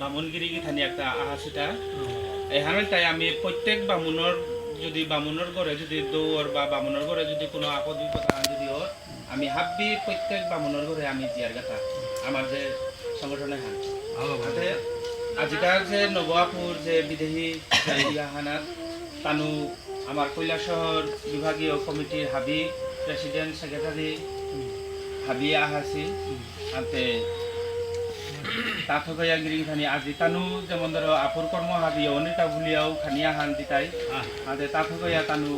বামুনগিরি গিথানি একটা আহাসিটা এখানে তাই আমি প্রত্যেক বামুনের যদি বামুনের ঘরে যদি দৌড় বা বামুনের ঘরে যদি কোনো আপদ বিপদ আন যদি ওর আমি হাব্বি প্রত্যেক বামুনের ঘরে আমি জিয়ার গাথা। আমার যে সংগঠনে হান। আজিকার যে নবাপুর যে বিদেহী যে ইয়াহানার তানু আমার কৈলাসহর বিভাগীয় কমিটির হাবি প্রেসিডেন্ট সেক্রেটারি হাবি আহাসি। আনতে তাথকয়া গিরি খানি আজি তানু যেমন ধরো আপুর কর্ম হাবি অনিতা বুলিয়াও খানিয়া হান দিতাই আদে তাথকয়া তানু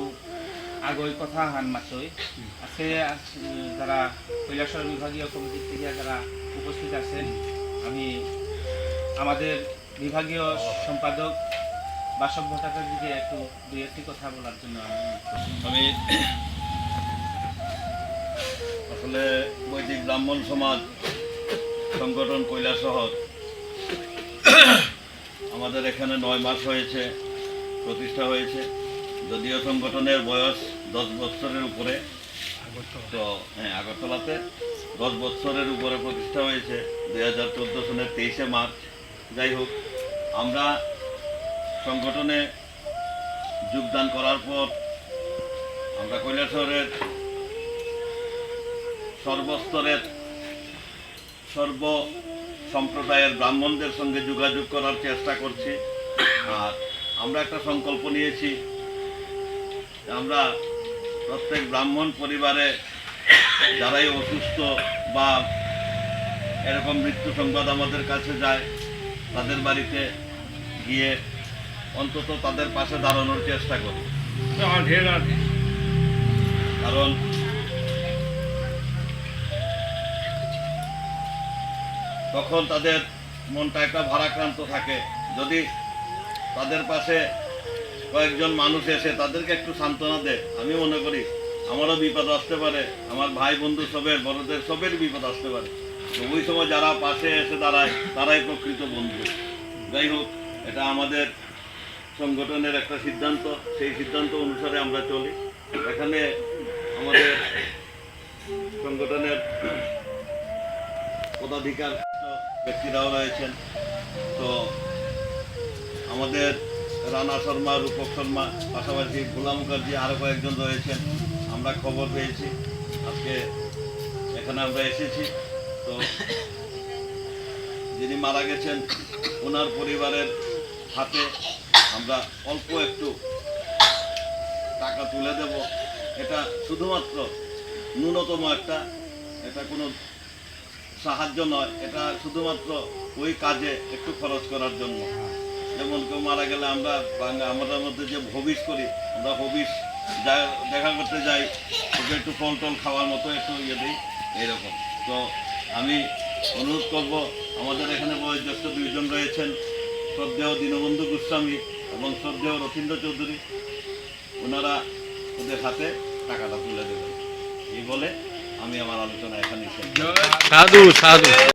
আগই কথা হান আস- উম, যারা কৈলাসহর বিভাগীয় কমিটির থেকে যারা উপস্থিত আছেন আমি আমাদের বিভাগীয় সম্পাদক বাসব ভট্টাচার্যকে একটু দুই একটি কথা বলার জন্য আমি আমি আসলে বৈদিক ব্রাহ্মণ সমাজ সংগঠন কৈলা শহর। আমাদের এখানে নয় মাস হয়েছে, প্রতিষ্ঠা হয়েছে। যদিও সংগঠনের বয়স দশ বছরের উপরে, তো হ্যাঁ আগরতলাতে দশ বছরের উপরে প্রতিষ্ঠা হয়েছে, দুই হাজার চোদ্দ সনের তেইশে মার্চ। যাই হোক, আমরা সংগঠনে যোগদান করার পর আমরা কৈলাসহরের সর্বস্তরের সর্ব সম্প্রদায়ের ব্রাহ্মণদের সঙ্গে যোগাযোগ করার চেষ্টা করছি। আর আমরা একটা সংকল্প নিয়েছি। আমরা প্রত্যেক ব্রাহ্মণ পরিবারে যারাই অসুস্থ বা এরকম মৃত্যু সংবাদ আমাদের কাছে যায় তাদের বাড়িতে গিয়ে অন্তত তাদের পাশে দাঁড়ানোর চেষ্টা করি। কারণ তখন তাদের মনটা একটা ভারাক্রান্ত থাকে। যদি তাদের পাশে কয়েকজন মানুষ এসে তাদেরকে একটু সান্ত্বনা দেয়, আমি মনে করি আমারও বিপদ আসতে পারে, আমার ভাই বন্ধু সবের, বড়দের সবের বিপদ আসতে পারে। তো ওই সময় যারা পাশে এসে দাঁড়ায়, তারাই প্রকৃত বন্ধু। যাই হোক, এটা আমাদের সংগঠনের একটা সিদ্ধান্ত, সেই সিদ্ধান্ত অনুসারে আমরা চলি। এখানে আমাদের সংগঠনের পদাধিকার ব্যক্তিরাও রয়েছেন। তো আমাদের রানা শর্মা, রূপক শর্মা, পাশাপাশি ভোলা মুখার্জি আরও কয়েকজন রয়েছেন। আমরা খবর পেয়েছি। আজকে এখানে আমরা এসেছি। তো যিনি মারা গেছেন, ওনার পরিবারের হাতে আমরা অল্প একটু টাকা তুলে দেব। এটা শুধুমাত্র ন্যূনতম একটা, এটা কোনো সাহায্য নয়, এটা শুধুমাত্র ওই কাজে একটু খরচ করার জন্য। যেমন কেউ মারা গেলে আমরা আমাদের মধ্যে যে ভবিষ করি, আমরা ভবিষ দেখা করতে যাই, ওকে একটু ফল টল খাওয়ার মতো একটু ইয়ে দিই, এইরকম। তো আমি অনুরোধ করব, আমাদের এখানে বয়োজ্যেষ্ঠ দুইজন রয়েছেন, শ্রদ্ধেয় দীনবন্ধু গোস্বামী এবং শ্রদ্ধেয় রথীন্দ্র চৌধুরী। ওনারা ওদের হাতে টাকাটা তুলে দেবেন। এই বলে আমি আমার আলোচনা এখানে সাধু সাধু।